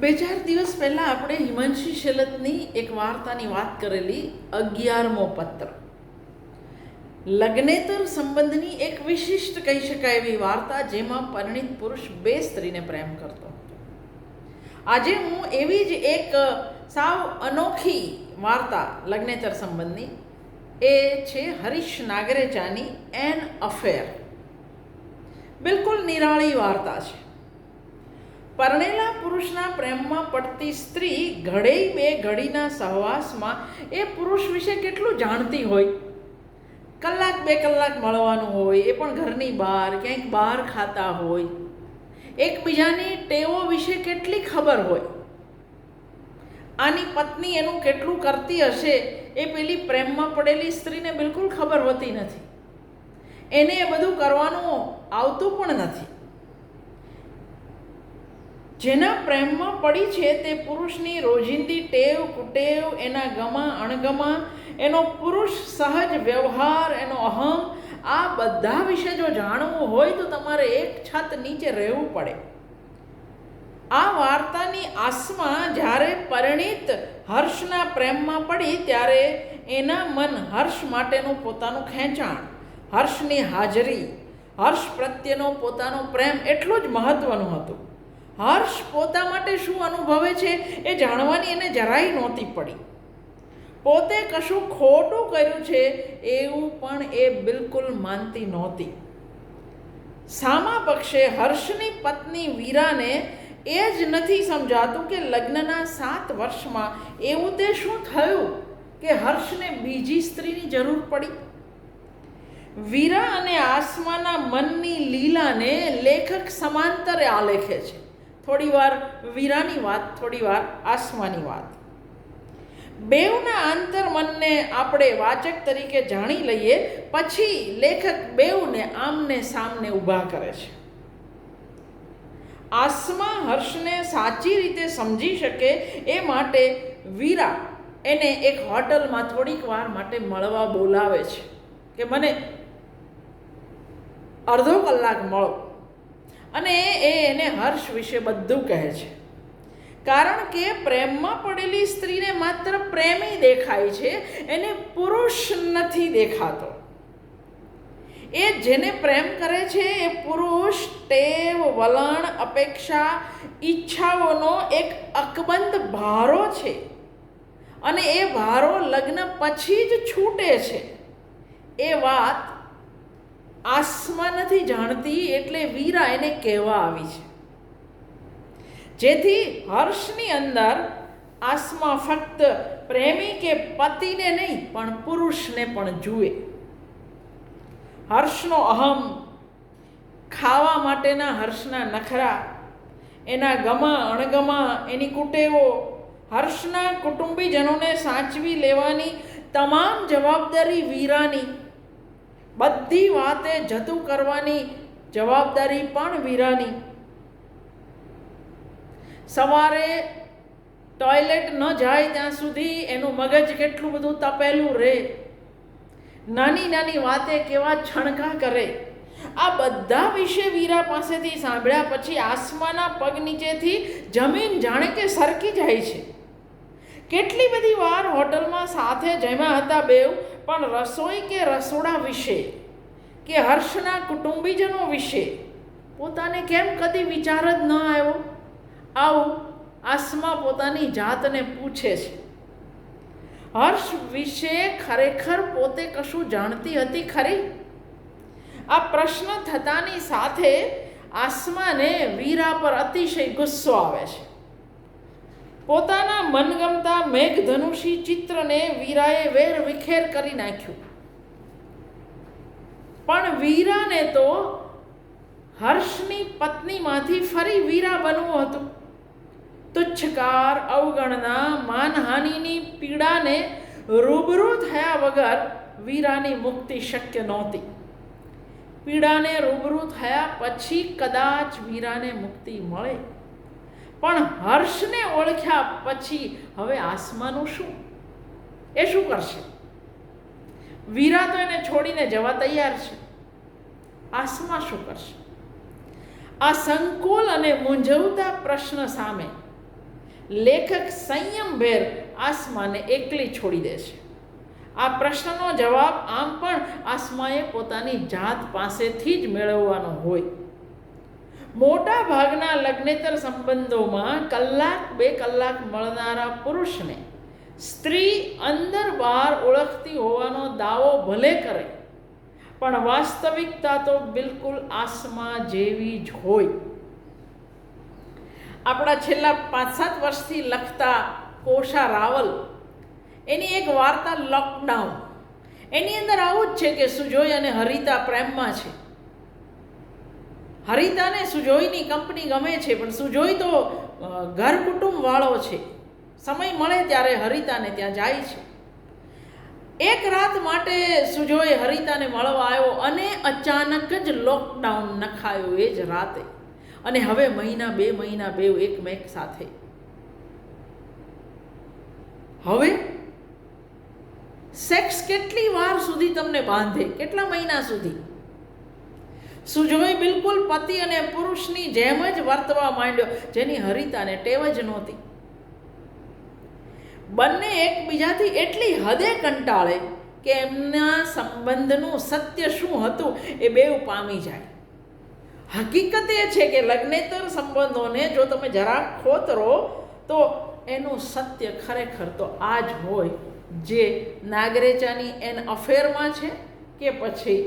બે ચાર દિવસ પહેલાં આપણે હિમાંશી શેલતની એક વાર્તાની વાત કરેલી અગિયારમો પત્ર. લગ્નેતર સંબંધની એક વિશિષ્ટ કહી શકાય એવી વાર્તા જેમાં પરિણિત પુરુષ બે સ્ત્રીને પ્રેમ કરતો આજે હું એવી જ એક સાવ અનોખી વાર્તા લગ્નેતર સંબંધની, એ છે હરીશ નાગરેચાની એન અફેર. બિલકુલ નિરાળી વાર્તા છે. પરણેલા પુરુષના પ્રેમમાં પડતી સ્ત્રી ઘડે બે ઘડીના સહવાસમાં એ પુરુષ વિશે કેટલું જાણતી હોય? કલાક બે કલાક મળવાનું હોય, એ પણ ઘરની બહાર, ક્યાંક બહાર ખાતા હોય. એકબીજાની ટેવો વિશે કેટલી ખબર હોય? આની પત્ની એનું કેટલું કરતી હશે, એ પેલી પ્રેમમાં પડેલી સ્ત્રીને બિલકુલ ખબર હોતી નથી. એને એ બધું કરવાનું આવતું પણ નથી. જેના પ્રેમમાં પડી છે તે પુરુષની રોજિંદી ટેવ, કુટેવ, એના ગમા, અણગમા, એનો પુરુષ સહજ વ્યવહાર, એનો અહમ આ બધા વિશે જો જાણવું હોય તો તમારે એક છત નીચે રહેવું પડે. આ વાર્તાની આસમાં જ્યારે પરિણિત હર્ષના પ્રેમમાં પડી ત્યારે એના મન હર્ષ માટેનું પોતાનું ખેંચાણ, હર્ષની હાજરી, હર્ષ પ્રત્યેનો પોતાનો પ્રેમ એટલું જ મહત્ત્વનું હતું. હર્ષ પોતા માટે શું અનુભવે છે એ જાણવાની એને જરાય નહોતી પડી. પોતે કશું ખોટું કર્યું છે એવું પણ એ બિલકુલ માનતી નહોતી. સામા પક્ષે હર્ષની પત્ની વીરાને એ જ નથી સમજાતું કે લગ્નના સાત વર્ષમાં એવું તે શું થયું કે હર્ષને બીજી સ્ત્રીની જરૂર પડી? વીરા અને આસમાના મનની લીલાને લેખક સમાંતરે આલેખે છે. થોડી વાર વીરાની વાત થોડીવાર આસમાની વાત. બેવના આંતરમનને આપણે વાચક તરીકે જાણી લઈએ, પછી લેખક બેવને આમને સામને ઊભા કરે છે. આસમા હર્ષને સાચી રીતે સમજી શકે એ માટે વીરા એને એક હોટલમાં થોડીક વાર માટે મળવા બોલાવે છે. કે મને અડધો કલાક મળો. અને એ એને હર્ષ વિશે બધું કહે છે. કારણ કે પ્રેમમાં પડેલી સ્ત્રીને માત્ર પ્રેમી દેખાય છે, એને પુરુષ નથી દેખાતો. એ જેને પ્રેમ કરે છે, એ પુરુષ ટેવ, વલણ, અપેક્ષા, ઈચ્છાઓનો એક અકબંધ ભારો છે. અને એ ભારો લગ્ન પછી જ છૂટે છે. એ વાત આસમા નથી જાણતી એટલે વીરા એને કહેવા આવી છે. જેથી હર્ષની અંદર આસમા ફક્ત પ્રેમી કે પતિને નહીં, પણ પુરુષને પણ જુએ. હર્ષનો અહમ ખાવા માટેના હર્ષના નખરા, એના ગમા, અણગમા, એની કુટેવો, હર્ષના કુટુંબીજનોને સાચવી લેવાની તમામ જવાબદારી વીરાની બધી વાતે જતું કરવાની જવાબદારી પણ વીરાની. સવારે ટોયલેટ ન જાય ત્યાં સુધી એનું મગજ કેટલું બધું તપેલું રહે નાની નાની વાતે કેવા છણકા કરે. આ બધા વિશે વીરા પાસેથી સાંભળ્યા પછી આસમાના પગ નીચેથી જમીન જાણે કે સરકી જાય છે. કેટલી બધી વાર હોટલમાં સાથે જમ્યા હતા બેવ પણ રસોઈ કે રસોડા વિશે કે હર્ષના કુટુંબીજનો વિશે પોતાને કેમ કદી વિચાર જ ન આવ્યો? આવું આસમા પોતાની જાતને પૂછે છે. હર્ષ વિશે ખરેખર પોતે કશું જાણતી હતી ખરી? આ પ્રશ્ન થતાની સાથે આસમાને વીરા પર અતિશય ગુસ્સો આવે છે. પોતાના મનગમતા મેઘધનુષી ચિત્રને વીરાએ વેર વિખેર કરી નાખ્યું. પણ વીરાને તો હર્ષની પત્નીમાંથી ફરી વીરા બનવું હતું. તુચ્છકાર, અવગણના, માનહાનિની પીડાને રૂબરૂ થયા વગર વીરાની મુક્તિ શક્ય નહોતી. પીડાને રૂબરૂ થયા પછી કદાચ વીરાને મુક્તિ મળે. પણ હર્ષને ઓળખ્યા પછી હવે આસમાનું શું? એ શું કરશે? વીરા તો એને છોડીને જવા તૈયાર છે. આસમા શું કરશે? આ સંકુલ અને મૂંઝવતા પ્રશ્ન સામે લેખક સંયમભેર આસમાને એકલી છોડી દે છે. આ પ્રશ્નનો જવાબ આમ પણ આસમાએ પોતાની જાત પાસેથી જ મેળવવાનો હોય. મોટા ભાગના લગ્નેતર સંબંધોમાં કલાક બે કલાક મળનારા પુરુષને સ્ત્રી અંદર બહાર ઓળખતી હોવાનો દાવો ભલે કરે, પણ વાસ્તવિકતા તો બિલકુલ આસમા જેવી જ હોય. આપણા છેલ્લા પાંચ સાત વર્ષથી લખતા કોષા રાવલ, એની એક વાર્તા લોકડાઉન એની અંદર આવું જ છે કે સુજોય અને હરિતા પ્રેમમાં છે. હરિતાને સુજોઈની કંપની ગમે છે, પણ સુજોઈ તો ઘર કુટુંબવાળો છે. સમય મળે ત્યારે હરિતાને ત્યાં જાય છે. એક રાત માટે સુજોય હરિતાને મળવા આવ્યો અને અચાનક જ લોકડાઉન નખાયો એ જ રાતે. અને હવે મહિના બે મહિના બે એકમેક સાથે. હવે સેક્સ કેટલી વાર સુધી તમને બાંધે? કેટલા મહિના સુધી? સુજોય બિલકુલ પતિ અને પુરુષની જેમ જ વર્તવા માંડ્યો, જેની હરિતાને ટેવ જ નહોતી. બંને એકબીજાથી એટલી હદે કંટાળે કે એમના સંબંધનું સત્ય શું હતું એ બેઉ પામી જાય. હકીકત એ છે કે લગ્નેતર સંબંધોને જો તમે જરાક ખોતરો, તો એનું સત્ય ખરેખર તો આ જ હોય, જે નાગરેચાની એન અફેરમાં છે કે પછી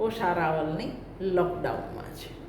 ઓશા રાવલની લોકડાઉનમાં છે.